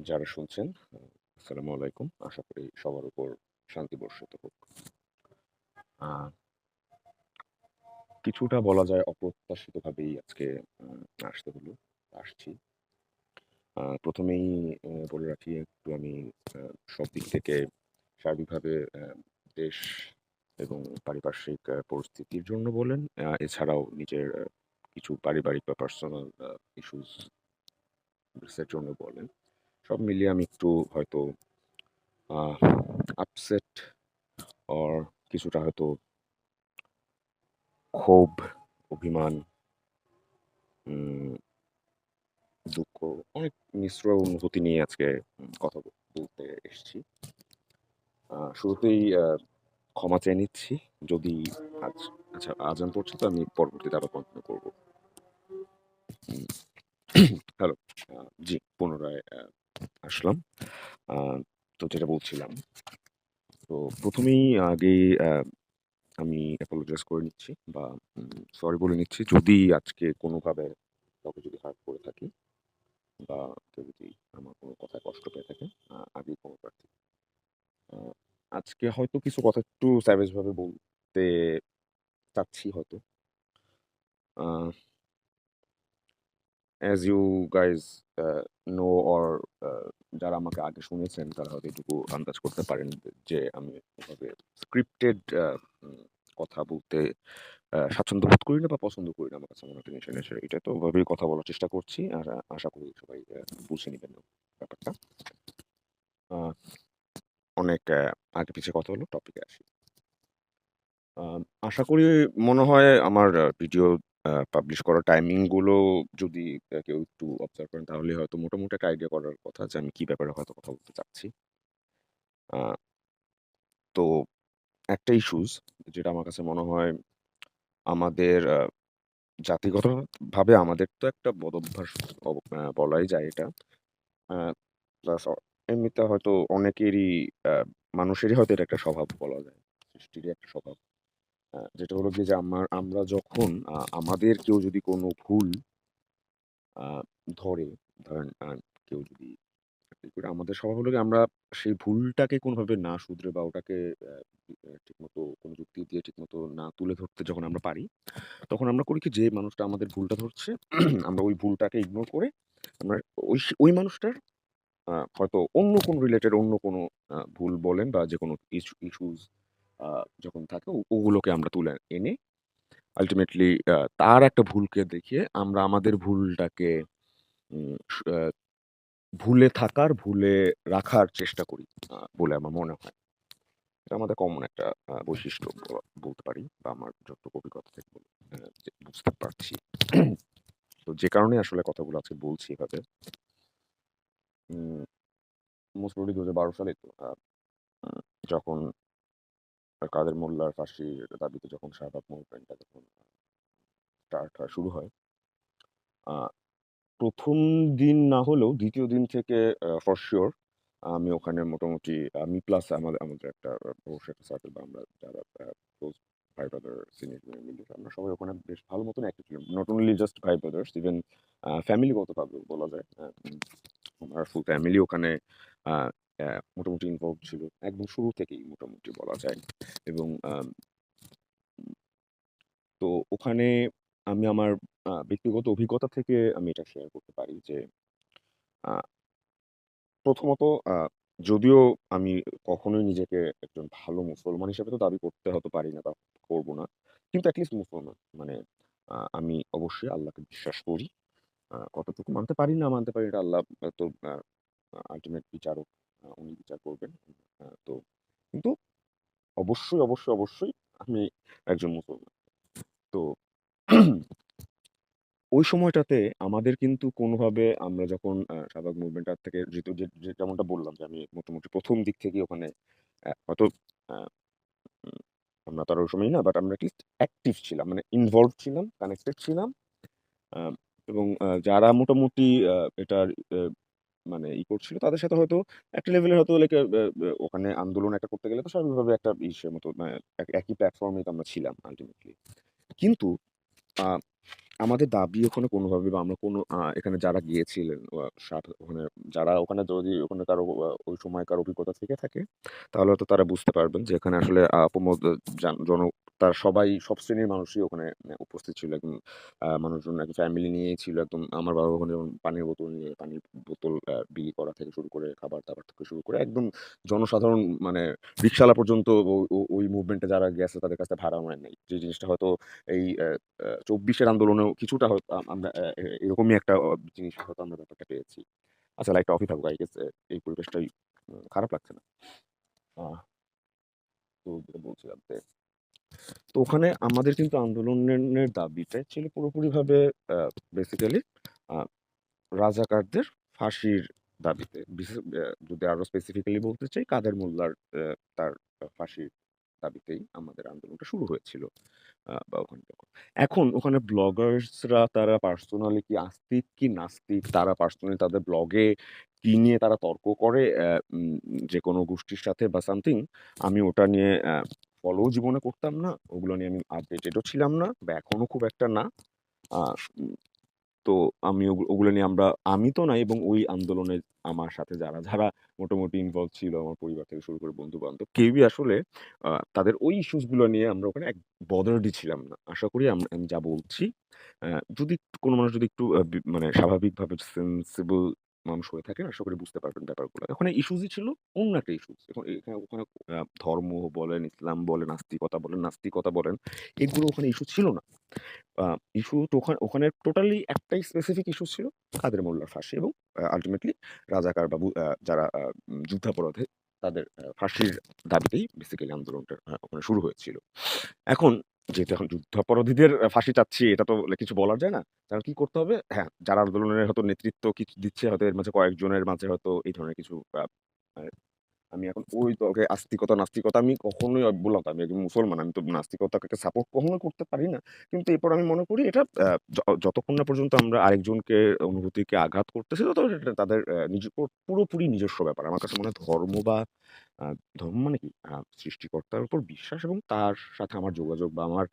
যারা শুনছেন আসসালামু আলাইকুম। আশা করি সবার উপর শান্তি বর্ষিত হোক। কিছুটা বলা যায় অপ্রত্যাশিতভাবেই আজকে আসতে হলো। আসছি। আ ১ম এই এ বলে রাখি একটু আমি সব দিক থেকে সার্বিকভাবে দেশ এবং পারিপার্শ্বিক পরিস্থিতির জন্য বলেন, এছাড়াও নিজের কিছু পারিবারিক বা পার্সোনাল ইস্যুস জন্য বলেন। সব মিলিয়ে আমি একটু হয়তো আপসেট অর কিছুটা হয়তো ক্ষোভ, অভিমান দুঃখ, অনেক মিশ্র অনুভূতি নিয়ে আজকে কথা বলতে এসছি। শুরুতেই ক্ষমা চেয়ে নিচ্ছি যদি আজ আচ্ছা আজান পড়ছে তো আমি পরবর্তীতে আবার কন্টিনিউ করব। হ্যালো। জি, পুনরায় আসলাম। তো যেটা বলছিলাম, তো ১ম এই আগেই আ আমি অ্যাপোলোজাইজ করে নিচ্ছি বা সরি বলে নিচ্ছি যদি আজকে কোনোভাবে কাউকে যদি হার্ট করে থাকি বা কেউ যদি আমার কোনো কথায় কষ্ট পেয়ে থাকে, আগেই ক্ষমা প্রার্থী। আজকে হয়তো কিছু কথা একটু স্যাভেজ ভাবে বলতে চাচ্ছি হয়তো। As you guys all know or যারা আমাকে আগে শুনেছেন তারা হয়তো এটুকু আন্দাজ করতে পারেন যে আমি এভাবে স্ক্রিপ্টেড কথা বলতে স্বাচ্ছন্দ্য বোধ করি না বা পছন্দ করি না। আমার কাছে মনে জিনিসটা নেচার এটা তো ওভাবেই কথা বলার চেষ্টা করছি। আর আশা করি সবাই বুঝে নিবেন ব্যাপারটা। অনেক আগে পিছে কথা হলো, টপিকে আসি। আশা করি মনে হয় আমার ভিডিও পাবলিশ করার টাইমিংগুলো যদি কেউ একটু অবজার্ভ করেন, তাহলে হয়তো মোটামুটি একটা আইডিয়া করার কথা যে আমি কি ব্যাপারে হয়তো কথা বলতে চাচ্ছি। তো একটা ইস্যুস যেটা আমার কাছে মনে হয় আমাদের জাতিগতভাবে আমাদের তো একটা বদঅভ্যাস অব বলাই যায় এটা। প্লাস এমনিতে হয়তো অনেকেরই মানুষেরই হয়তো এটা একটা স্বভাব বলা যায়। সৃষ্টিরই একটা স্বভাব। যেটা হলো যে আমার আমরা যখন আমাদের কেউ যদি কোনো ভুল ধরে, ধরেন কেউ যদি আমাদের স্বভাব হলো আমরা সেই ভুলটাকে কোনোভাবে না শুধরে বা ওটাকে ঠিকমতো কোনো যুক্তি দিয়ে ঠিকমতো না তুলে ধরতে যখন আমরা পারি, তখন আমরা করি কি যে মানুষটা আমাদের ভুলটা ধরছে, আমরা ওই ভুলটাকে ইগনোর করে আমরা ওই ওই মানুষটার হয়তো অন্য কোনো রিলেটেড অন্য কোনো ভুল বলেন বা যেকোনো ইস্যু ইস্যুস যখন থাকে ওগুলোকে আমরা তুলে এনে আলটিমেটলি তার একটা ভুলকে দেখিয়ে আমরা আমাদের ভুলটাকে ভুলে থাকার, ভুলে রাখার চেষ্টা করি বলে আমার মনে হয়। এটা আমাদের কমন একটা বৈশিষ্ট্য বলতে পারি বা আমার যতটুকু অভিজ্ঞতা থেকে বুঝতে পারছি। তো যে কারণে আসলে কথাগুলো আজকে বলছি এভাবে। উম মোস্ট প্রবাবলি ২০১২ সালেই তো যখন কাদের মোল্লার ফাঁসির দাবিতে যখন শাহবাগ মুভমেন্টটা যখন স্টার্ট শুরু হয়। ১ম দিন না হলেও দ্বিতীয় দিন থেকে ফর সিউর আমি ওখানে মোটামুটি, আমি প্লাস আমাদের আমাদের একটা অবশ্যই একটা সার্কেল বা আমরা যারা ক্লোজ ভাই ব্রাদার সিনিয়র মিলে আমরা সবাই ওখানে বেশ ভালো মতন অ্যাক্টিভ ছিলাম। নট অনলি জাস্ট ভাই ব্রাদার্স ইভেন আ ফ্যামিলিগতভাবেও বলা যায়। আমার ফুল ফ্যামিলি ওখানে মোটামুটি ইনভলভ ছিল। একদম শুরু থেকেই মোটামুটি বলা যায়। এবং তো ওখানে আমি আমার ব্যক্তিগত অভিজ্ঞতা থেকে আমি এটা শেয়ার করতে পারি যে প্রথমত যদিও আমি কখনোই নিজেকে একজন ভালো মুসলমান হিসেবে তো দাবি করতে হয়তো পারি না বা করব না। কিন্তু অ্যাটলিস্ট মুসলমান। মানে আমি অবশ্যই আল্লাহকে বিশ্বাস করি। কতটুকু মানতে পারি না মানতে পারি এটা আল্লাহ তো আল্টিমেট বিচারক। উনি বিচার করবেন। তো কিন্তু অবশ্যই, অবশ্যই, অবশ্যই আমি একজন মুসলমান। তো ওই সময়টাতে আমাদের কিন্তু কোনোভাবে আমরা যখন আ শাহবাগ মুভমেন্টটা থেকে যেহেতু যেমনটা বললাম যে আমি মোটামুটি প্রথম দিক থেকেই ওখানে হয়তো আমরা তো আর ওই সময়ই না বাট আমরা এটলিস্ট অ্যাক্টিভ ছিলাম। মানে ইনভলভড ছিলাম, কানেক্টেড ছিলাম। এবং যারা মোটামুটি এটার মানে ই করছিল তাদের সাথে হয়তো একটা লেভেলে হয়তো লাইক ওখানে আন্দোলন একটা করতে গেলে তো স্বাভাবিকভাবে একটা ইসের মতো মানে এক একই প্ল্যাটফর্ম তো আমরা ছিলাম আল্টিমেটলি। কিন্তু আমাদের দাবি ওখানে কোনোভাবে বা আমরা কোনো এখানে যারা গিয়েছিলেন ওখানে যারা ওখানে যদি ওখানে কারও ওই সময়কার অভিজ্ঞতা থেকে থাকে, তাহলে হয়তো তারা বুঝতে পারবেন যে এখানে আসলে জান জন তার সবাই, সব শ্রেণির মানুষই ওখানে উপস্থিত ছিল। একদম মানুষজন, একদম ফ্যামিলি নিয়েই ছিল একদম। আমার বাবা ওখানে যেমন পানির বোতল নিয়ে, পানির বোতল বিলি করা থেকে শুরু করে খাবার-দাবার থেকে শুরু করে, একদম জনসাধারণ মানে রিক্সালা পর্যন্ত ওই মুভমেন্টে যারা গেছে তাদের কাছে ভাড়া ভাড়াও নেই যে জিনিসটা হয়তো এই অ্যা অ্যা ২৪ এর আন্দোলনেও কিছুটা হয়তো আমরা এরকমই একটা জিনিস হয়তো আমরা ব্যাপারটা পেয়েছি। আচ্ছা লাইটটা অফই থাকুক আই গেস এই পরিবেশটাই খারাপ লাগছে না। তো যেটা বলছিলাম যে তো ওখানে আমাদের কিন্তু আন্দোলনের দাবিটা ছিল পুরোপুরিভাবে বেসিক্যালি রাজাকারদের ফাঁসির দাবিতে। যদি আরও স্পেসিফিক্যালি বলতে চাই কাদের মোল্লার তার ফাঁসির দাবিতেই আমাদের আন্দোলনটা শুরু হয়েছিল। এখন ওখানে ব্লগার্সরা তারা পার্সোনালি কি আস্তিক কি নাস্তিক, তারা পার্সোনালি তাদের ব্লগে কি নিয়ে তারা তর্ক করে যে কোনো গোষ্ঠীর সাথে বা সামথিং আমি ওটা নিয়ে ফলোও জীবনে করতাম না। ওগুলো নিয়ে আমি আপডেটেডও ছিলাম না বা এখনও খুব একটা না। তো আমি ওগু ওগুলো নিয়ে আমরা আমি তো না এবং ওই আন্দোলনে আমার সাথে যারা, যারা মোটামুটি ইনভলভ ছিল আমার পরিবার থেকে শুরু করে বন্ধু-বান্ধব কেউই আসলে তাদের ওই ইস্যুসগুলো নিয়ে আমরা ওখানে এক বদার্ডই ছিলাম না। আশা করি আমি যা বলছি যদি কোনো মানুষ যদি একটু মানে স্বাভাবিকভাবে সেনসিবল মানুষ হয়ে থাকেন আশা করি বুঝতে পারবেন ব্যাপারগুলো। ওখানে ইস্যুজই ছিল অন্য একটা ইস্যুস। এখন এখানে ওখানে ধর্ম বলেন, ইসলাম বলেন, নাস্তিকতা বলেন, নাস্তিকতা বলেন, এগুলো ওখানে ইস্যু ছিল না। ইস্যু তো ওখা ওখানে টোটালি একটাই স্পেসিফিক ইস্যু ছিল কাদের মোল্লার ফাঁসি এবং আলটিমেটলি রাজাকার বাবু যারা যুদ্ধাপরাধে তাদের ফাঁসির দাবিতেই বেসিক্যালি আন্দোলনটা ওখানে শুরু হয়েছিল। এখন যেহেতু এখন যুদ্ধাপরাধীদের ফাঁসি চাচ্ছি এটা তো কিছু বলার যায় না। তারা কি করতে হবে? হ্যাঁ, যারা আন্দোলনের হয়তো নেতৃত্ব কিছু দিচ্ছে হয়তো এর মাঝে কয়েকজনের মাঝে হয়তো এই ধরনের কিছু আ আমি এখন ওই দলকে আস্তিকতা, নাস্তিকতা আমি কখনোই বললাম আমি একজন মুসলমান। আমি তো নাস্তিকতাকে সাপোর্ট কখনোই করতে পারি না। কিন্তু এরপর আমি মনে করি এটা যতক্ষণ না পর্যন্ত আমরা আরেকজনকে অনুভূতিকে আঘাত করতেছি এটা তাদের নিজ পুরোপুরি নিজস্ব ব্যাপার। আমার কাছে মনে হয় ধর্ম বা ধর্ম মানে কি? সৃষ্টিকর্তার উপর বিশ্বাস এবং তার সাথে আমার যোগাযোগ বা আমার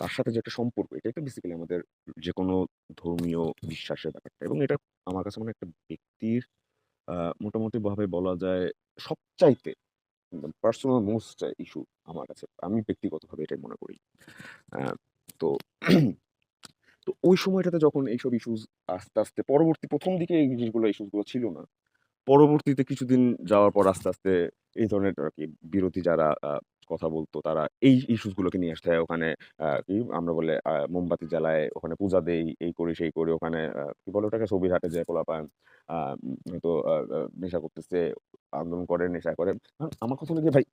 তার সাথে যে একটা সম্পর্ক এটাই তো বেসিক্যালি আমাদের যে কোনো ধর্মীয় বিশ্বাসের ব্যাপারটা এবং এটা আমার কাছে মনে হয় একটা ব্যক্তির মোটামুটিভাবে বলা যায় সবচাইতে পার্সোনাল মোস্ট ইস্যু আমার কাছে। আমি ব্যক্তিগতভাবে এটাই মনে করি। তো তো ওই সময়টাতে যখন এইসব ইস্যুস আস্তে, আস্তে পরবর্তী প্রথম দিকে এই জিনিসগুলো ইস্যুসগুলো ছিল না। পরবর্তীতে কিছুদিন যাওয়ার পর আস্তে, আস্তে এই ধরনের আর কি বিরোধী যারা কথা বলতো তারা এই ইস্যুস গুলোকে নিয়ে আসতে হয়। ওখানে কি আমরা বলে মোমবাতি জ্বালায়, ওখানে পূজা দেই, এই করি সেই করি। ওখানে কি বলে ওটাকে? ছবির হাটে যায় পোলাপান আ হয়তো আ আ নেশা করতেছে, আন্দোলন করে, নেশা করে। আমার কথা গিয়ে ভাই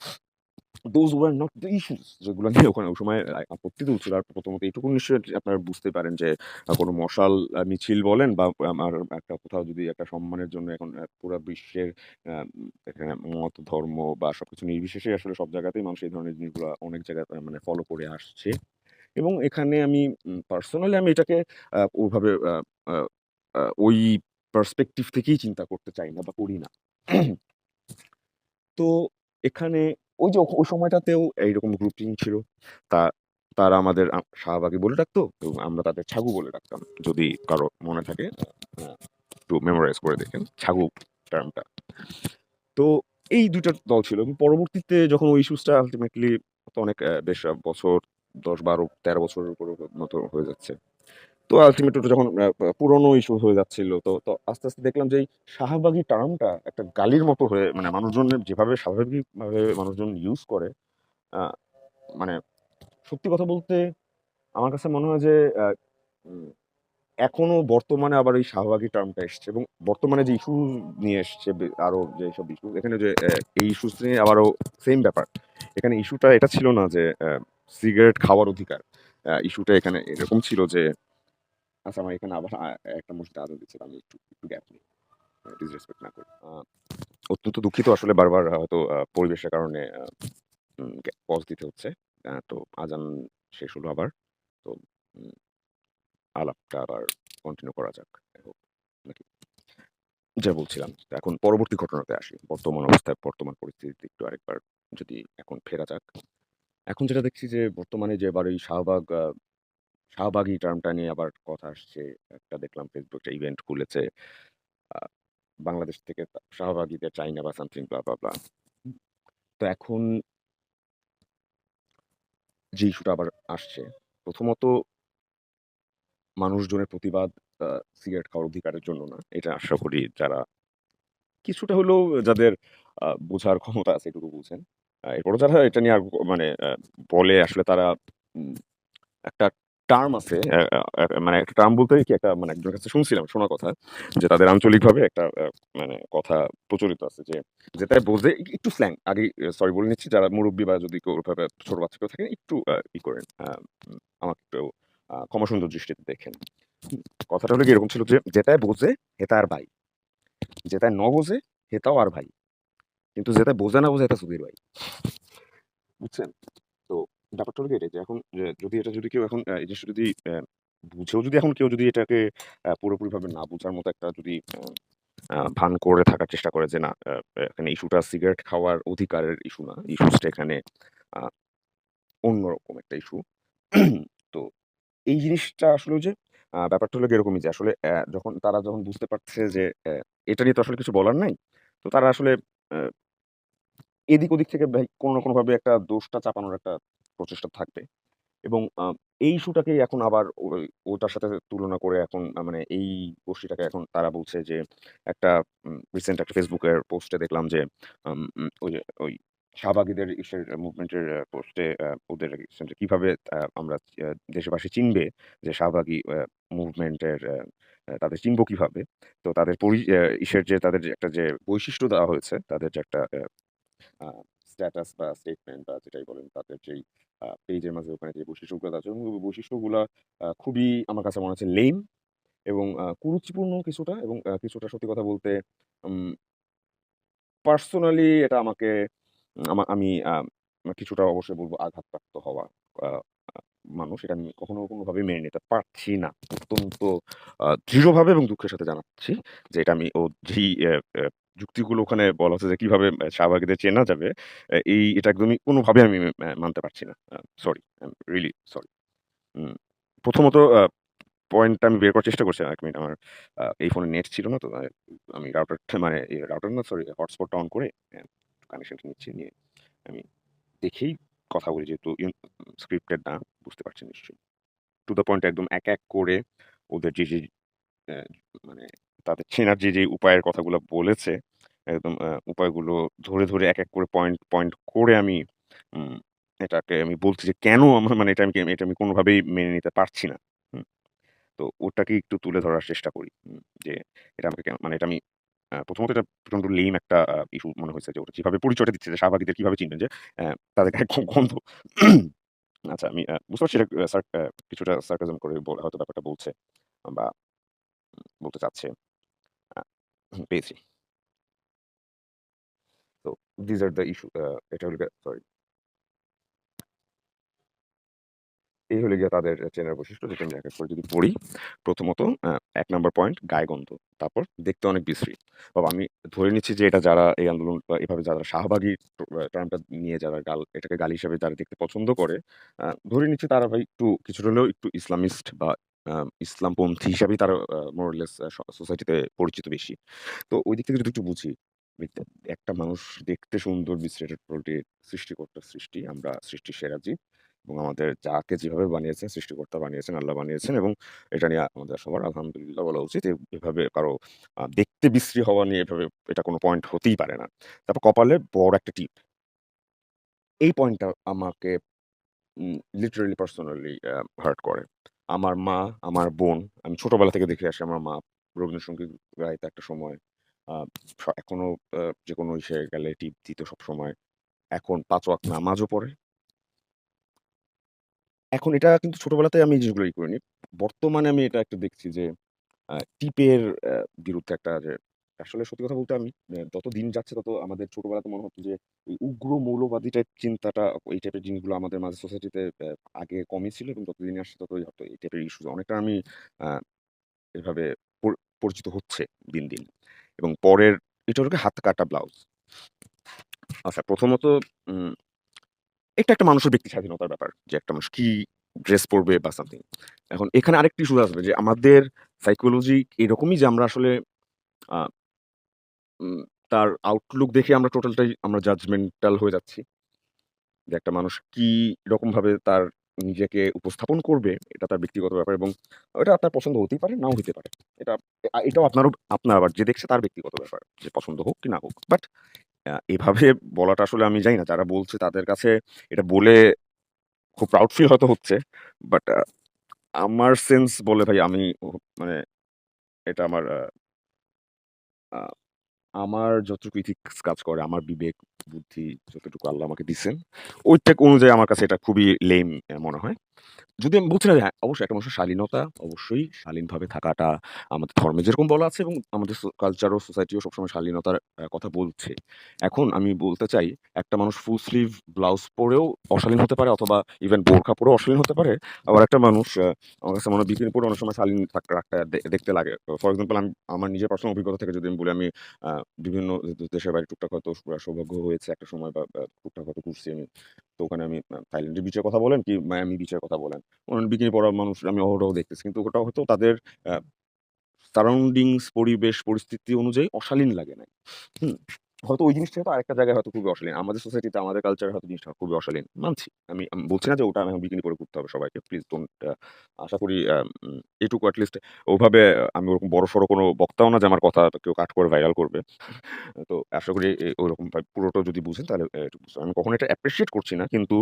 those were not the issues যেগুলো নিয়ে ওখানে ওই সময় আপত্তি তুলছিল। আর প্রথমত এইটুকু নিশ্চয়ই আপনারা বুঝতে পারেন যে কোনো মশাল মিছিল বলেন বা আমার একটা কোথাও যদি একটা সম্মানের জন্য এখন পুরা বিশ্বের এখানে মত, ধর্ম বা সব কিছু নির্বিশেষে আসলে সব জায়গাতেই মানুষ এই ধরনের জিনিসগুলো অনেক জায়গায় মানে ফলো করে আসছে। এবং এখানে আমি পার্সোনালি আমি এটাকে ওভাবে ওই পার্সপেক্টিভ থেকেই চিন্তা করতে চাই না বা করি না। তো এখানে ওই যে ওই সময়টাতেও এইরকম গ্রুপিং ছিল। তা, তারা আমাদের শাহবাগী বলে ডাকতো আমরা তাদের ছাগু বলে ডাকতাম। যদি কারও মনে থাকে একটু মেমোরাইজ করে দেখেন, ছাগু টার্মটা। তো এই ২ টা দল ছিল পরবর্তীতে যখন ওই ইস্যুসটা আলটিমেটলি অনেক বেশ বছর দশ, বারো, তেরো বছরের উপরে মতো হয়ে যাচ্ছে। তো আল্টিমেট ওটা যখন পুরনো ইস্যু হয়ে যাচ্ছিল তো, তো আস্তে, আস্তে দেখলাম যে এই শাহবাগী টার্মটা একটা গালির মতো হয়ে মানে মানুষজন যেভাবে স্বাভাবিকভাবে মানুষজন ইউজ করে মানে সত্যি কথা বলতে আমার কাছে মনে হয় যে এখনও বর্তমানে আবার এই শাহবাগী টার্মটা এসছে এবং বর্তমানে যে ইস্যু নিয়ে এসছে আরও আরও যেসব ইস্যু এখানে যে এই ইস্যুস নিয়ে আবারও সেম ব্যাপার। এখানে ইস্যুটা এটা ছিল না যে সিগারেট খাওয়ার অধিকার। ইস্যুটা এখানে এরকম ছিল যে আচ্ছা আমার এখানে আবার একটা মসজিদে আজান দিচ্ছে। আমি একটু, একটু গ্যাপ নিই। ডিসরেসপেক্ট না করে। অত্যন্ত দুঃখিত আসলে বারবার হয়তো পরিবেশের কারণে পজ দিতে হচ্ছে। তো আজান শেষ হলো আবার। তো আলাপটা আবার কন্টিনিউ করা যাক। নাকি? যা বলছিলাম এখন পরবর্তী ঘটনাতে আসি। বর্তমান অবস্থায় বর্তমান পরিস্থিতিতে একটু আরেকবার যদি এখন ফেরা যাক। এখন যেটা দেখছি যে বর্তমানে যে এবার এই শাহবাগ শাহবাগী টার্মটা নিয়ে আবার কথা আসছে। একটা দেখলাম ফেসবুক একটা ইভেন্ট খুলেছে। বাংলাদেশ থেকে তা শাহবাগীদের চাই বা সামথিং। তো এখন যে ইস্যুটা আবার আসছে, প্রথমত মানুষজনের প্রতিবাদ সিগারেট খাওয়ার অধিকারের জন্য না। এটা আশা করি যারা কিছুটা হলেও যাদের বোঝার ক্ষমতা আছে এটুকু বুঝেন। এরপরও যারা এটা নিয়ে আর মানে বলে আসলে তারা একটা টার্ম আছে মানে একটা টার্ম বলতে কি একটা মানে একজনের কাছে শুনছিলাম, শোনা কথা যে তাদের আঞ্চলিকভাবে একটা মানে কথা প্রচলিত আছে যে, যেটায় বোঝে একটু স্ল্যাং আগেই সরি বলে নিচ্ছি যারা মুরব্বী বা যদি কেউ ওভাবে ছোট বাচ্চা কেউ থাকেন একটু ই করেন আমাকে একটু ক্ষমাসুন্দর দৃষ্টিতে দেখেন। কথাটা হলো কি এরকম ছিল যে, "যেটায় বোঝে হেতা আর ভাই। যেটায় ন বোঝে হেতাও আর ভাই। কিন্তু যেটায় বোঝে না বোঝে হেতা চুদির ভাই।" বুঝছেন? ব্যাপারটা হলো কি এটাই যে এখন যদি এটা যদি কেউ এখন এই জিনিসটা যদি অ্যা বুঝেও যদি এখন কেউ যদি এটাকে পুরোপুরিভাবে না বুঝার মতো একটা যদি ভান করে থাকার চেষ্টা করে যে না এখানে ইস্যুটা সিগারেট খাওয়ার অধিকারের ইস্যু না। ইস্যুসটা এখানে অন্যরকম একটা ইস্যু। তো এই জিনিসটা আসলে যে, আ, ব্যাপারটা হলো এরকমই যে আসলে যখন তারা যখন বুঝতে পারছে যে অ্যা এটা নিয়ে তো আসলে কিছু বলার নাই। তো তারা আসলে অ্যা এদিক ওদিক থেকে কোনো না একটা দোষটা চাপানোর একটা প্রচেষ্টা থাকবে। এবং এই ইস্যুটাকেই এখন আবার ওটার সাথে তুলনা করে এখন মানে এই গোষ্ঠীটাকে এখন তারা বলছে যে একটা রিসেন্ট একটা ফেসবুকের পোস্টে দেখলাম যে ওই ওই শাহবাগীদের ইসের মুভমেন্টের পোস্টে ওদের কীভাবে আমরা দেশবাসী চিনবে যে শাহবাগী মুভমেন্টের তাদের চিনব কীভাবে? তো তাদের পরি ইসের যে তাদের যে একটা যে বৈশিষ্ট্য দেওয়া হয়েছে, তাদের যে একটা স্ট্যাটাস বা স্টেটমেন্ট বা যেটাই বলেন তাদের যেই পেজের মাঝে ওখানে যে বৈশিষ্ট্যগুলো আছে এবং বৈশিষ্ট্যগুলা খুবই আমার কাছে মনে হচ্ছে লেম এবং কুরুচিপূর্ণ কিছুটা এবং কিছুটা সত্যি কথা বলতে পার্সোনালি এটা আমাকে, আমা কিছুটা অবশ্যই বলব আঘাতপ্রাপ্ত হওয়া মানুষ। এটা আমি কখনো কোনোভাবেই মেনে নিতে পারছি না। অত্যন্ত দৃঢ়ভাবে এবং দুঃখের সাথে জানাচ্ছি যে এটা আমি ও যেই যুক্তিগুলো ওখানে বলা হচ্ছে যে কীভাবে শাহবাগীদের চেনা যাবে, এই এটা একদমই কোনোভাবে আমি মানতে পারছি না। Sorry, really sorry. প্রথমত পয়েন্টটা আমি বের করার চেষ্টা করছি। ১ মিনিট আমার এই ফোনে নেট ছিল না তো আমি রাউটার মানে রাউটার না সরি হটস্পটটা অন করে কানেকশনটা নিচ্ছি। নিয়ে আমি দেখেই কথা বলি যেহেতু ইন স্ক্রিপ্টেড না বুঝতে পারছি নিশ্চয়ই। টু দ্য পয়েন্ট একদম এক, এক করে ওদের যে, যে মানে তাদের চেনার যে, যে উপায়ের কথাগুলো বলেছে, একদম উপায়গুলো ধরে, ধরে এক, এক করে পয়েন্ট, পয়েন্ট করে আমি এটাকে আমি বলছি যে কেন আমার মানে এটা আমি এটা আমি কোনোভাবেই মেনে নিতে পারছি না। তো ওটাকে একটু তুলে ধরার চেষ্টা করি। যে এটা আমাকে মানে এটা আমি প্রথমত এটা প্রচণ্ড লেম একটা ইস্যু মনে হয়েছে যে ওটা যেভাবে পরিচয়টা দিচ্ছে যে শাহবাগীদের কীভাবে চিনবেন যে তাদের গায়ে গন্ধ। আচ্ছা আমি বুঝতে পারছি এটা কিছুটা সার্কাসম করে হয়তো ব্যাপারটা বলছে বা বলতে চাচ্ছে। পেয়েছি। তো these are the issue আ এটা হলো। এই হলো গিয়ে তাদের চেনার বৈশিষ্ট্য যেটা আমি এক, এক করে যদি পড়ি। প্রথমত ১ নাম্বার পয়েন্ট। তারপর দেখতে অনেক বিশ্রী। আমি ধরে নিচ্ছি যে এটা যারা এই আন্দোলন এভাবে যারা শাহবাগী টার্মটা নিয়ে যারা গাল এটাকে গালি হিসেবে যারা দেখতে পছন্দ করে, ধরে নিচ্ছি তারা ভাই একটু কিছুটা হলেও একটু ইসলামিস্ট বা ইসলামপন্থী হিসাবেই তারা আ মোর অর লেস স সোসাইটিতে পরিচিত বেশি। তো ওই দিক থেকে যদি একটু বুঝি, একটা মানুষ দেখতে সুন্দর বিশ্রী এটা টোটালি সৃষ্টিকর্তার সৃষ্টি। আমরা সৃষ্টি সেরা জীব। এবং আমাদের যাকে যেভাবে বানিয়েছেন সৃষ্টিকর্তা বানিয়েছেন, আল্লাহ বানিয়েছেন এবং এটা নিয়ে আমাদের সবার আলহামদুলিল্লাহ বলা উচিত। এভাবে কারও দেখতে বিশ্রী হওয়া নিয়ে এভাবে এটা কোনো পয়েন্ট হতেই পারে না। তারপর কপালে বড় একটা টিপ। এই পয়েন্টটা আমাকে লিটারেলি পার্সোনালি হার্ট করে। আমার মা, আমার বোন, আমি ছোটবেলা থেকে দেখে আসি আমার মা রবীন্দ্রসঙ্গীত গাইতো একটা সময়। আ স এখনও আ যেকোনো ইসে গেলে টিপ দিত সবসময়। এখন পাঁচ ওয়াক্ত নামাজও পড়ে। এখন এটা কিন্তু ছোটবেলাতে আমি এই জিনিসগুলো ই করিনি। বর্তমানে আমি এটা একটা দেখছি যে টিপের বিরুদ্ধে একটা যে আসলে সত্যি কথা বলতে আমি যত দিন যাচ্ছে তত আমাদের ছোটবেলাতে মনে হতো যে এই উগ্র মৌলবাদী টাইপ চিন্তাটা এই টাইপের জিনিসগুলো আমাদের মাঝে সোসাইটিতে আগে কমই ছিল এবং যত দিন আসছে ততই হয়তো এই টাইপের ইস্যু অনেকটা আমি এভাবে পরিচিত হচ্ছে দিন, দিন। এবং পরের, এটা হলো হাত কাটা ব্লাউজ। আচ্ছা প্রথমত এটা একটা মানুষের ব্যক্তি স্বাধীনতার ব্যাপার। যে একটা মানুষ কি ড্রেস পরবে বা সামথিং। এখন এখানে আরেকটি ইস্যু আসবে, যে আমাদের সাইকোলজি এরকমই যে আমরা আসলে তার আউটলুক দেখে আমরা টোটালটাই আমরা জাজমেন্টাল হয়ে যাচ্ছি। যে একটা মানুষ কী রকমভাবে তার নিজেকে উপস্থাপন করবে এটা তার ব্যক্তিগত ব্যাপার এবং এটা আপনার পছন্দ হতেই পারে, নাও হতে পারে। এটা এটাও আপনারও আপনার আবার যে দেখছে তার ব্যক্তিগত ব্যাপার। যে পছন্দ হোক কি না হোক। বাট এভাবে বলাটা আসলে আমি জানি না যারা বলছে তাদের কাছে এটা বলে খুব প্রাউড ফিল হয়তো হচ্ছে। বাট আমার সেন্স বলে ভাই আমি মানে এটা আমার আমার যতটুকু ইথিক্স কাজ করে, আমার বিবেক, বুদ্ধি যতটুকু আল্লাহ আমাকে দিচ্ছেন ওইটাক অনুযায়ী আমার কাছে এটা খুবই লেম মনে হয়। যদি আমি বলছি না যে হ্যাঁ, অবশ্যই একটা মানুষের শালীনতা, অবশ্যই শালীনভাবে থাকাটা আমাদের ধর্মে যেরকম বলা আছে এবং আমাদের কালচার ও সোসাইটিও সবসময় শালীনতার কথা বলছে। এখন আমি বলতে চাই একটা মানুষ ফুল স্লিভ ব্লাউজ পরেও অশালীন হতে পারে অথবা ইভেন বোরখা পরেও অশালীন হতে পারে। আবার একটা মানুষ আমার কাছে মনে হয় বিকিনি পরে অনেক সময় শালীন রাখতে দেখতে লাগে। ফর এক্সাম্পল আমি আমার নিজের পার্সোনাল অভিজ্ঞতা থেকে যদি আমি বলি আমি বিভিন্ন দেশের বাইরে টুকটাক হয়তো সৌভাগ্য হয়েছে একটা সময় বা টুকটাক হয়তো ঘুরছি আমি। তো ওখানে আমি থাইল্যান্ডের বিচের কথা বলেন কি মায়ামি বিচের কথা বলেন। ওখানে বিকিনি পড়া মানুষ আমি অহরহ দেখতেছি। কিন্তু ওটা হয়তো তাদের সারাউন্ডিংস পরিবেশ, পরিস্থিতি অনুযায়ী অশালীন লাগে নাই। হুম? হয়তো ওই জিনিসটা হয়তো আরেকটা জায়গায় হয়তো খুবই অশালীন। আমাদের সোসাইটিতে আমাদের কালচারে হয়তো জিনিসটা খুবই অশালীন। মানছি। আমি আমি বলছি না যে ওটা এখন বিকিনি করে করতে হবে সবাইকে। প্লিজ ডোন্ট আশা করি এটুকু অ্যাটলিস্ট ওভাবে আমি ওরকম বড় সড়ো কোনো বক্তাও না যে আমার কথা কেউ কাট করে ভাইরাল করবে। তো আশা করি ওরকম পুরোটা যদি বুঝেন তাহলে আমি কখনো এটা অ্যাপ্রিসিয়েট করছি না। কিন্তু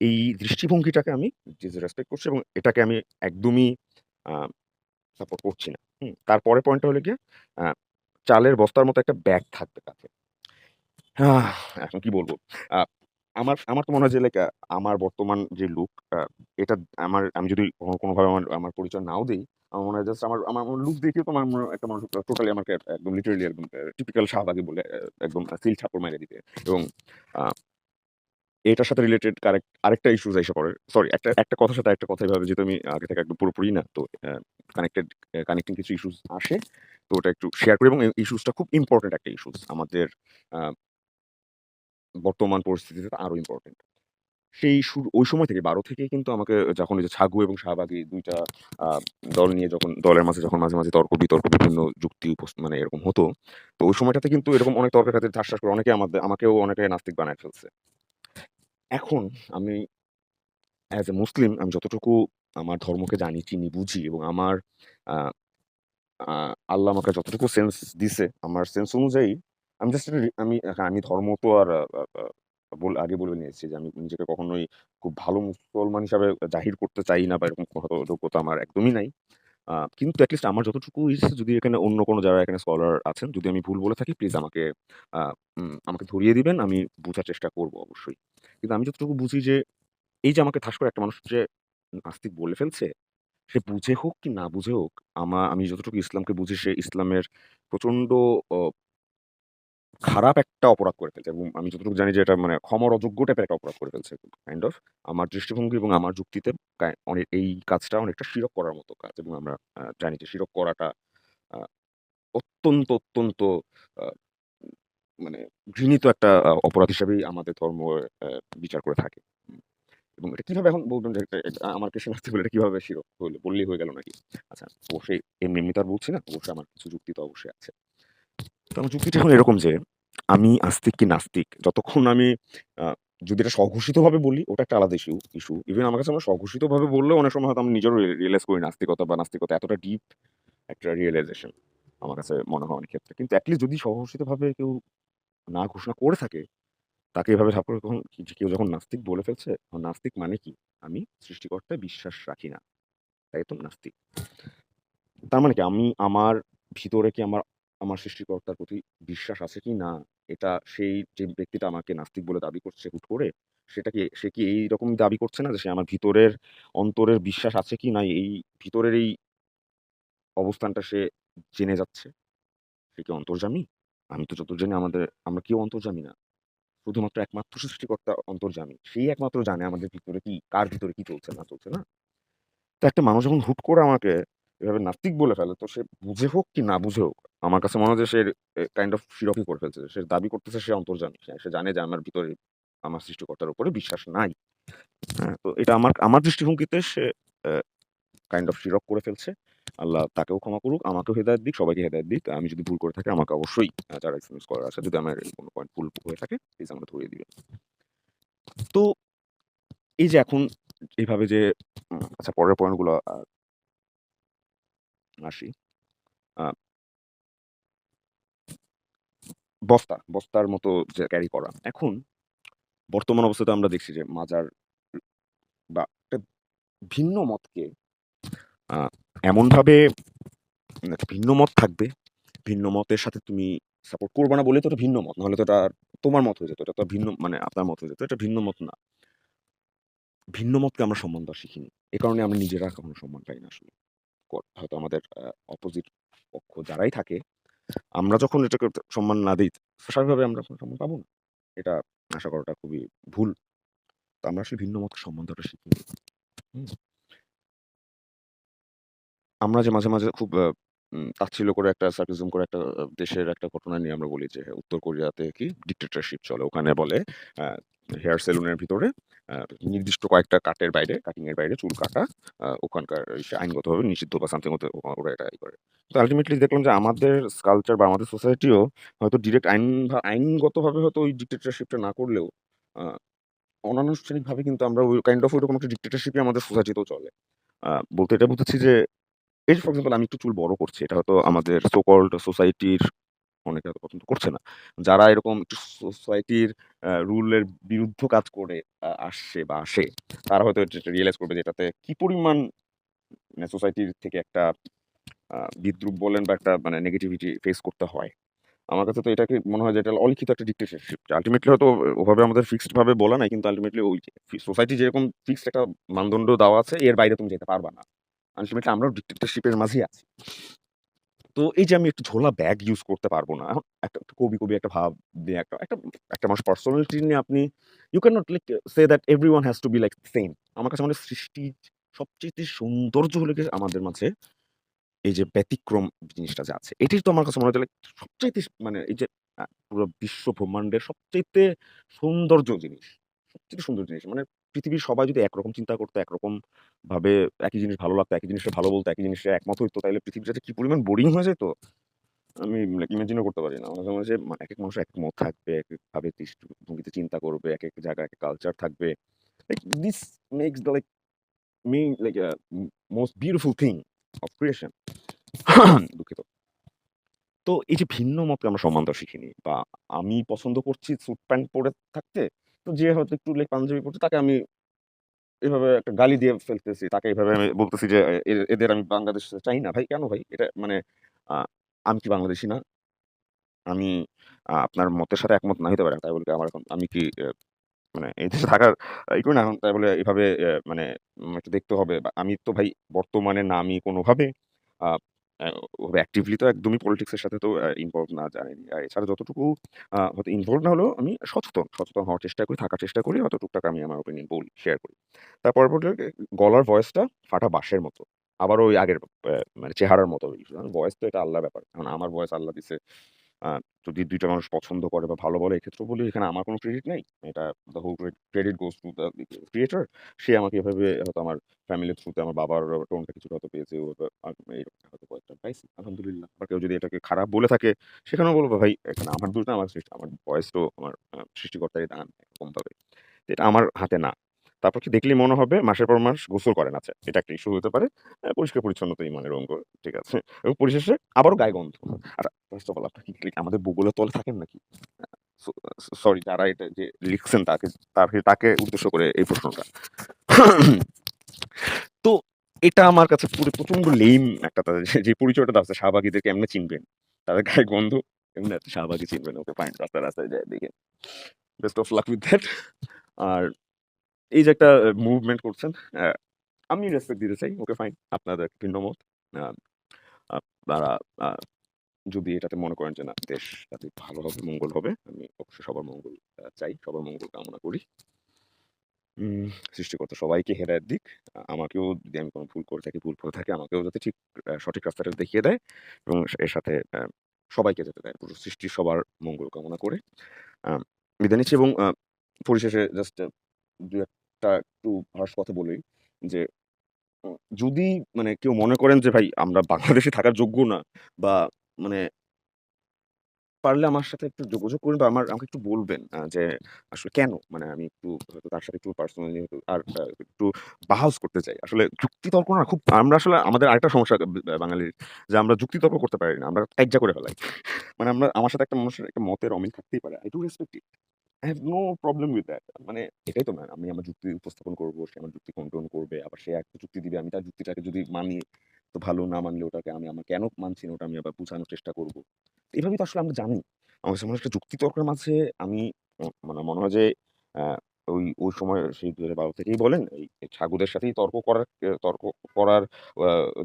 এই দৃষ্টিভঙ্গিটাকে আমি রেসপেক্ট করছি এবং এটাকে আমি একদমই সাপোর্ট করছি না। হুম? তারপরের পয়েন্টটা হলো গিয়ে চালের বস্তার মতো একটা ব্যাগ থাকবে কাছে। এখন কি বলব আমার আমার তো মনে হয় যে লাইক আমার বর্তমান যে লুক এটা আমার, আমি যদি কোনোভাবে আমার আমার পরিচয় নাও দিই, আমার মনে হয় জাস্ট আমার আমার লুক দেখেও তো আমার একটা মানুষ টোটালি আমাকে একদম লিটারেলি একদম টিপিক্যাল শাহবাগী বলে একদম সিল থাপ্পড় মাইরা দিবে। এবং এটার সাথে রিলেটেড আরেক আরেকটা ইস্যুস আইসা পড়ে। সরি একটা একটা কথার সাথে আরেকটা কথা এভাবে যেহেতু আমি আগে থেকে একদম পুরোপুরি না। তো কানেক্টেড কানেক্টিং কিছু ইস্যুস আসে। তো ওটা একটু শেয়ার করি এবং এই ইস্যুসটা খুব ইম্পোর্টেন্ট একটা ইস্যুস। আমাদের বর্তমান পরিস্থিতিতে আরও ইম্পোর্টেন্ট। সেই শুরু ওই সময় থেকে ১২ থেকেই কিন্তু আমাকে যখন ওই যে ছাগু এবং শাহবাগী ২ টা দল নিয়ে যখন দলের মাঝে যখন মাঝে, মাঝে তর্ক-বিতর্ক বিভিন্ন যুক্তি মানে এরকম হতো। তো ওই সময়টাতে কিন্তু এরকম অনেক তর্কের খাতিরে ঠাসঠাস করে অনেকে আমাদের আমাকেও অনেকে নাস্তিক বানায় ফেলছে। এখন আমি অ্যাজ এ মুসলিম আমি যতটুকু আমার ধর্মকে জানি, চিনি, বুঝি এবং আমার আল্লাহ আমাকে যতটুকু সেন্স দিছে, আমার সেন্স অনুযায়ী আমি জাস্ট আমি হ্যাঁ, আমি ধর্ম তো আর বল আগে বলে নিয়েছি যে আমি নিজেকে কখনোই খুব ভালো মুসলমান হিসাবে জাহির করতে চাই না বা এরকম যোগ্যতা আমার একদমই নাই। কিন্তু অ্যাটলিস্ট আমার যতটুকু ইচ্ছে যদি এখানে অন্য কোনো যারা এখানে স্কলার আছেন, যদি আমি ভুল বলে থাকি প্লিজ আমাকে আমাকে ধরিয়ে দিবেন। আমি বোঝার চেষ্টা করব অবশ্যই। কিন্তু আমি যতটুকু বুঝি যে এই যে আমাকে ঠাস করে একটা মানুষ যে নাস্তিক বলে ফেলছে, সে বুঝে হোক কি না বুঝে হোক, আমা আমি যতটুকু ইসলামকে বুঝি সে ইসলামের প্রচণ্ড অ খারাপ একটা অপরাধ করে ফেলছে এবং আমি যতটুকু জানি যে এটা মানে ক্ষমার অযোগ্য টাইপের একটা অপরাধ করে ফেলছে কাইন্ড অফ। আমার দৃষ্টিভঙ্গি এবং আমার যুক্তিতে অনেক এই কাজটা অনেকটা শিরক করার মতো কাজ এবং আমরা জানি যে শিরক করাটা অত্যন্ত, অত্যন্ত মানে ঘৃণিত একটা অপরাধ হিসেবেই আমাদের ধর্ম বিচার করে থাকে। এবং এটা কীভাবে এখন বলবেন যে আমার কৃষ্ণ নাস্তিক বলে এটা কীভাবে শিরক হইল? বললেই হয়ে গেল নাকি? আচ্ছা অবশ্যই এমনি, এমনি তো আর বলছি না। অবশ্যই আমার কিছু যুক্তি তো অবশ্যই আছে। তো যুক্তিটা এখন এরকম যে আমি আস্তিক কি নাস্তিক যতক্ষণ আমি যদি এটা স্বঘোষিতভাবে বলি ওটা একটা আলাদা ইস্যু ইস্যু। ইভেন আমার কাছে আমার স্বঘোষিতভাবে বললেও অনেক সময় হয়তো আমি নিজেরও রিয়েলাইজ করি নাস্তিকতা বা নাস্তিকতা এতটা ডিপ একটা রিয়েলাইজেশন আমার কাছে মনে হয় অনেক ক্ষেত্রে। কিন্তু এট লিস্ট যদি স্বঘোষিতভাবে কেউ না ঘোষণা করে থাকে, তাকে এভাবে ঠাপ করে কখন যে কেউ যখন নাস্তিক বলে ফেলছে, নাস্তিক মানে কি? আমি সৃষ্টিকর্তায় বিশ্বাস রাখি না। তাই তো নাস্তিক। তার মানে কি আমি আমার ভিতরে কি আমার আমার সৃষ্টিকর্তার প্রতি বিশ্বাস আছে কি না, এটা সেই যে ব্যক্তিটা আমাকে নাস্তিক বলে দাবি করছে হুট করে, সেটা কি সে কি এইরকম দাবি করছে না যে সে আমার ভিতরের অন্তরের বিশ্বাস আছে কি না এই ভিতরের এই অবস্থানটা সে জেনে যাচ্ছে? সে কি অন্তর্জামী আমি তো যতদূর জানি আমাদের আমরা কেউ অন্তর্জামী না। শুধুমাত্র একমাত্র সৃষ্টিকর্তা অন্তর্জামী সেই একমাত্র জানে আমাদের ভিতরে কি কার ভিতরে কি চলছে না চলছে, না? তো একটা মানুষ যখন হুট করে আমাকে এভাবে নাস্তিক বলে ফেলে, তো সে বুঝে হোক কি না বুঝে হোক, আমার কাছে মনে হয় যে সে কাইন্ড অফ শিরকই করে ফেলছে। সে দাবি করতেছে সে অন্তর্যামী। সে জানে যে আমার ভিতরে আমার সৃষ্টিকর্তার উপরে বিশ্বাস নাই। হ্যাঁ? তো এটা আমার আমার দৃষ্টিভঙ্গিতে সে কাইন্ড অফ শিরক করে ফেলছে। আল্লাহ তাকেও ক্ষমা করুক, আমাকেও হেদায়েত দিক, সবাইকে হেদায়ত দিক। আমি যদি ভুল করে থাকি আমাকে অবশ্যই যারা এক্সপেরিয়েন্স করার আছে যদি আমার কোনো পয়েন্ট ভুল হয়ে থাকে প্লিজ আমরা ধরিয়ে দিবেন। তো এই যে এখন এভাবে যে আচ্ছা পরের পয়েন্টগুলো আসি। বস্তা, বস্তার মতো যে ক্যারি করা। এখন বর্তমান অবস্থাতে আমরা দেখছি যে মাজার বা ভিন্ন মতকে এমনভাবে ভিন্ন মত থাকবে। ভিন্ন মতের সাথে তুমি সাপোর্ট করবা না বলে তো এটা ভিন্ন মত। নাহলে তো এটা তোমার মত হয়ে যেত। এটা তো ভিন্ন মানে আপনার মত হয়ে যেত। এটা ভিন্ন মত না। ভিন্ন মতকে আমরা সম্মান দেওয়া শিখিনি। এ কারণে আমরা নিজেরা কখনো সম্মান পাই না আসলে। হয়তো আমাদের অপোজিট পক্ষ যারাই থাকে, আমরা যখন এটাকে সম্মান না দিই স্বাভাবিকভাবে আমরা সম্মান পাবো না। এটা আশা করাটা খুবই ভুল। তো আমরা আসলে ভিন্ন মত সম্মান। হুম? আমরা যে মাঝে, মাঝে খুব তাচ্ছিল্য করে একটা সার্কিজম করে একটা দেশের একটা ঘটনা নিয়ে আমরা বলি যে উত্তর কোরিয়াতে কি ডিক্টেটরশিপ চলে। ওখানে বলে হেয়ার সেলুনের ভিতরে নির্দিষ্ট কয়েকটা কাটের বাইরে, কাটিং এর বাইরে চুল কাটা ওখানকার আইনগতভাবে নিষিদ্ধ বা সামথিং ওরা এটা করে। তো আল্টিমেটলি দেখলাম যে আমাদের কালচার বা আমাদের সোসাইটিও হয়তো ডিরেক্ট আইন আইনগতভাবে হয়তো ওই ডিক্টেটরশিপটা না করলেও অনানুষ্ঠানিকভাবে কিন্তু আমরা ওই কাইন্ড অফ ওইরকম একটা ডিক্টেটরশিপই আমাদের সোসাইটিতেও চলে। বলতে এটা বুঝাচ্ছি যে এই ফর এক্সাম্পল আমি একটু চুল বড় করছি। এটা হয়তো আমাদের সোকল্ড সোসাইটির অনেকে হয়তো পছন্দ করছে না। যারা এরকম একটু সোসাইটির রুলের বিরুদ্ধ কাজ করে আসছে বা আসে, তারা হয়তো রিয়েলাইজ করবে যে এটাতে কি পরিমাণ মানে সোসাইটির থেকে একটা বিদ্রুপ বলেন বা একটা মানে নেগেটিভিটি ফেস করতে হয়। আমার কাছে তো এটাকে মনে হয় যে এটা অলিখিত একটা ডিক্টেটরশিপ। আল্টিমেটলি হয়তো ওভাবে আমাদের ফিক্সড ভাবে বলা নাই কিন্তু আল্টিমেটলি ওই সোসাইটি যেরকম ফিক্সড একটা মানদণ্ড দেওয়া আছে এর বাইরে তুমি যেতে পারবা না। আল্টিমেটলি আমরাও ডিক্টেটরশিপের মাঝেই আছি। তো এই যে আমি একটু ঝোলা ব্যাগ ইউজ করতে পারব না। একটা কবি, কবি একটা ভাব দিয়ে একটা একটা একটা মানুষ পার্সোনালিটি নিয়ে আপনি you can not like say that everyone has to be like same. আমার কাছে মনে সৃষ্টি সবচাইতে সৌন্দর্য হলে আমাদের মাঝে এই যে ব্যতিক্রম জিনিসটা যে আছে। এটাই তো আমার কাছে মনে যে লাইক সবচাইতে মানে এই যে পুরো বিশ্ব ব্রহ্মাণ্ডের সবচাইতে সৌন্দর্য জিনিস। সবচাইতে সুন্দর জিনিস। মানে পৃথিবীর সবাই যদি একরকম চিন্তা করতো, একরকম ভাবে একই জিনিস ভালো লাগতো, একই জিনিসটা ভালো বলতো, একই জিনিসে একমত হইতো তাহলে পৃথিবীটা যে কি পরিমাণ বোরিং হয়ে যেত, আমি ইমাজিনও করতে পারি না। হয় যে এক একেক মানুষের একেক মত থাকবে, একেকভাবে দৃষ্টিভঙ্গিতে চিন্তা করবে, একেক জায়গায় এক কালচার থাকবে। Like this makes the like me like most beautiful thing of creation. দুঃখিত। তো এই যে ভিন্ন মতকে আমরা সম্মান দেওয়া শিখিনি বা আমি পছন্দ করছি স্যুট প্যান্ট পরে থাকতে, যে হয়তো একটু লাইক পাঞ্জাবি পড়ছে তাকে আমি এভাবে একটা গালি দিয়ে ফেলতেছি। তাকে এভাবে আমি বলতেছি যে এদের আমি বাংলাদেশে চাই না। ভাই কেন ভাই? এটা মানে আমি কি বাংলাদেশী না? আমি আপনার মতের সাথে একমত না হইতে পারি। তাই বলে আমার এখন, আমি কি মানে এই দেশে থাকার এই করি না এখন তাই বলে এভাবে মানে একটু দেখতে হবে আমি তো ভাই বর্তমানে না, আমি কোনোভাবে অ্যাক্টিভলি তো একদমই পলিটিক্সের সাথে তো ইনভলভ না জানেনি আর এছাড়া যতটুকু হয়তো ইনভলভ না হলেও আমি সচেতন। সচেতন হওয়ার চেষ্টা করি, থাকার চেষ্টা করি। হয়তো টুকটাক আমি আমার ওপিনিয়ন বলি, শেয়ার করি। তারপর গলার ভয়েসটা ফাটা বাঁশের মতো। আবারও ওই আগের মানে চেহারার মতো। ভয়েস তো এটা আল্লাহ ব্যাপার। কারণ আমার ভয়েস আল্লাহ দিছে। যদি দুইটা মানুষ পছন্দ করে বা ভালো বলে এক্ষেত্রে বলি এখানে আমার কোনো ক্রেডিট নাই। এটা the whole credit goes to the creator. সে আমাকে এভাবে হয়তো আমার ফ্যামিলির থ্রুতে আমার বাবার টোনটা কিছুটা হয়তো পেয়েছে। আ হয়তো কয়েকটা পাইছি। আলহামদুলিল্লাহ। আবার কেউ যদি এটাকে খারাপ বলে থাকে, সেখানেও বলব, ভাই, এখানে আমার না, আমার সৃষ্টি, আমার ভয়েস তো আমার সৃষ্টিকর্তারই দান এরকমভাবে। এটা আমার হাতে না। তারপর কি দেখলেই মনে হবে মাসের পর মাস গোসল করেন আচ্ছা এটা একটা ইস্যু হতে পারে। পরিষ্কার পরিচ্ছন্নতা ইমানের অঙ্গ। ঠিক আছে। এবং পরিশেষে আবারও গায়ে গন্ধ। আর ফার্স্ট অফ অল আপনার কি আমাদের বুগলের তলে থাকেন নাকি? সরি যারা এটা যে লিখছেন তাকে তাকে তাকে উদ্দেশ্য করে এই প্রশ্নটা। তো এটা আমার কাছে পুরো প্রচণ্ড লেম একটা তাদের যে পরিচয়টা আছে শাহবাগীদের কেমনে চিনবেন? তাদের গায়ে গন্ধ এমনি শাহবাগী চিনবেন। ওকে ফাইন রাস্তায়, রাস্তায় যায় দেখেন। Best of luck with that. আর এই যে একটা মুভমেন্ট করছেন, আমি রেসপেক্ট দিতে চাই। Okay fine. আপনাদের ভিন্ন মত। আপনারা যদি এটাতে মনে করেন যে না দেশ যাতে ভালো হবে, মঙ্গল হবে, আমি অবশ্যই সবার মঙ্গল চাই। সবার মঙ্গল কামনা করি। সৃষ্টিকর্তা সবাইকে হেদায়েত দিক। আমাকেও যদি আমি কোনো ভুল করে থাকি, ভুল করে থাকি আমাকেও যাতে ঠিক সঠিক রাস্তাটা দেখিয়ে দেয় এবং এর সাথে সবাইকে যাতে দেয়। পুরো সৃষ্টির সবার মঙ্গল কামনা করে বিদায় নিচ্ছি এবং পরিশেষে জাস্ট ২ ১ একটা একটু কথা বলি যে, যদি মানে কেউ মনে করেন যে ভাই আমরা বাংলাদেশে থাকার যোগ্য না বা মানে পারলে আমার সাথে একটু যোগাযোগ করবেন বা আমার আমাকে একটু বলবেন যে আসলে কেন? মানে আমি একটু হয়তো তার সাথে একটু পার্সোনালি আর একটু বাহাস করতে চাই। আসলে যুক্তিতর্ক না খুব আমরা আসলে আমাদের আরেকটা সমস্যা বাঙালির যে আমরা যুক্তিতর্ক করতে পারি না। আমরা কাইজ্জা করে ফেলাই। মানে আমরা আমার সাথে একটা মানুষের একটা মতের অমিল থাকতেই পারে। I do respect it. I have no problem with that. মানে এটাই তো না। আমি আমার যুক্তি উপস্থাপন করব, সে আমার যুক্তি খণ্ডন করবে। আবার সে একটা যুক্তি দিবে। আমি তার যুক্তিটাকে যদি মানি তো ভালো, না মানলে ওটাকে আমি আমার কেন মানছি না ওটা আমি আবার বুঝানোর চেষ্টা করব। এভাবেই তো আসলে আমরা জানি। আমার কাছে একটা যুক্তিতর্কের মাঝে আমি মানে মনে হয় যে ওই, ওই সময় সেই ২০১২ থেকেই বলেন এই ছাগুদের সাথেই তর্ক করার তর্ক করার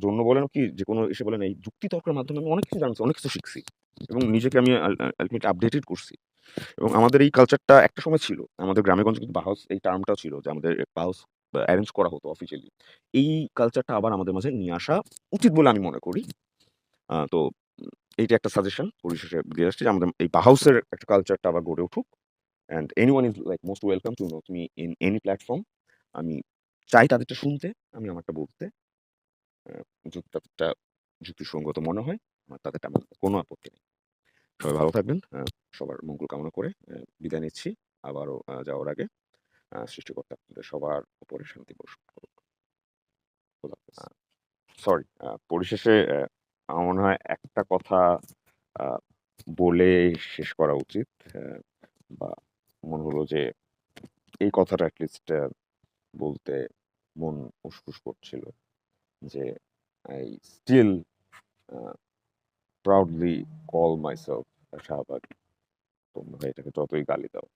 জন্য বলেন কি যে কোনো এসে বলেন এই যুক্তি তর্কের মাধ্যমে আমি অনেক কিছু জানছি, অনেক কিছু শিখছি। এবং নিজেকে আমি আল আপডেটেড করছি। এবং আমাদের এই কালচারটা একটা সময় ছিল। আমাদের গ্রামে-গঞ্জে কিন্তু বাহাউস এই টার্মটাও ছিল যে আমাদের বাহাউস আ এরেঞ্জ করা হতো অফিসিয়ালি। এই কালচারটা আবার আমাদের মাঝে নিয়ে আসা উচিত বলে আমি মনে করি। তো এইটা একটা সাজেশন পরিশেষে দিয়ে আসছি যে আমাদের এই বাহাউসের একটা কালচারটা আবার গড়ে উঠুক। And anyone is like most welcome to note me in any platform. আমি চাই তাদেরটা শুনতে, আমি আমারটা বলতে। যদি তাদেরটা যুক্তিসঙ্গত মনে হয় আমার তাদেরটা আমার কোনো আপত্তি নেই। সবাই ভালো থাকবেন। আ সবার মঙ্গল কামনা করে বিদায় নিচ্ছি। আবারও যাওয়ার আগে সৃষ্টিকর্তা আপনাদের সবার উপরে শান্তি। আ সরি পরিশেষে আমার মনে হয় একটা কথা বলে শেষ করা উচিত। বা মনে হলো যে এই কথাটা এট লিস্ট বলতে মন উসখুস করছিল। যে I still proudly call myself a শাহবাগী। তোমরা এটাকে যতই গালি দাও।